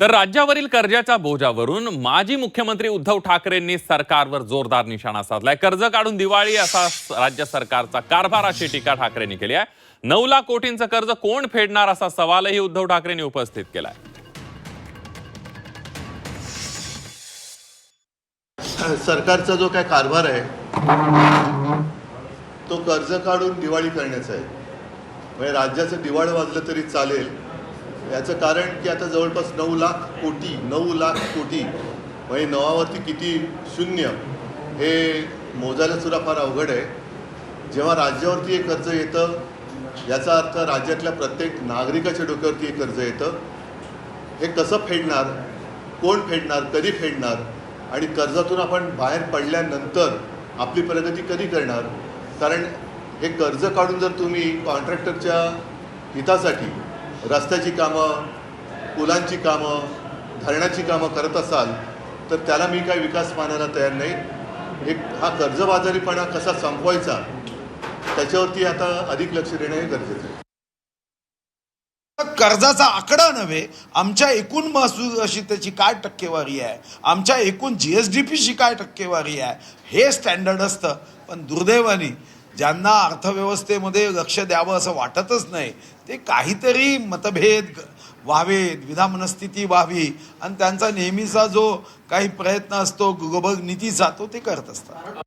तर राज्यावरील कर्जाच्या बोजावरून माजी मुख्यमंत्री उद्धव ठाकरेंनी सरकारवर जोरदार निशाणा साधलाय. कर्ज काढून दिवाळी असा राज्य सरकारचा कारभार अशी टीका ठाकरेंनी केली आहे. नऊ लाख कोटींचं कर्ज कोण फेडणार असा सवालही उद्धव ठाकरेंनी उपस्थित केलाय. सरकारचा जो काय कारभार आहे तो कर्ज काढून दिवाळी करण्याचा आहे. म्हणजे राज्याचं दिवाळ वाजलं तरी चालेल याचं कारण की आता जवळपास नऊ लाख कोटी नऊ लाख कोटी म्हणजे नवावरती किती शून्य हे मोजायला सुद्धा फार अवघड आहे. जेव्हा राज्यावरती हे कर्ज येतं याचा अर्थ राज्यातल्या प्रत्येक नागरिकाच्या डोक्यावरती हे कर्ज येतं. हे कसं फेडणार कोण फेडणार कधी फेडणार आणि कर्जातून आपण बाहेर पडल्यानंतर आपली प्रगती कधी करणार? कारण हे कर्ज काढून जर तुम्ही कॉन्ट्रॅक्टरच्या हितासाठी रस्त्याची कामं पुलांची कामं धरणाची कामं करत असाल तर त्याला मी काही विकास मानायला तयार नाही. एक हा कर्जबाजारीपणा कसा संपवायचा त्याच्यावरती आता अधिक लक्ष देणं हे गरजेचं आहे. कर्जाचा आकडा नव्हे आमच्या एकूण महसूल अशी त्याची काय टक्केवारी आहे? आमच्या एकूण जी एस डी पीशी काय टक्केवारी आहे? हे स्टँडर्ड असतं पण दुर्दैवाने ज्यांना अर्थव्यवस्थेमध्ये लक्ष द्यावं असं वाटतच नाही ते काहीतरी मतभेद व्हावेत विधामनस्थिती व्हावी. आणि त्यांचा नेहमीचा जो काही प्रयत्न असतो ग्लोबल नीतीचा तो ते करत असतात.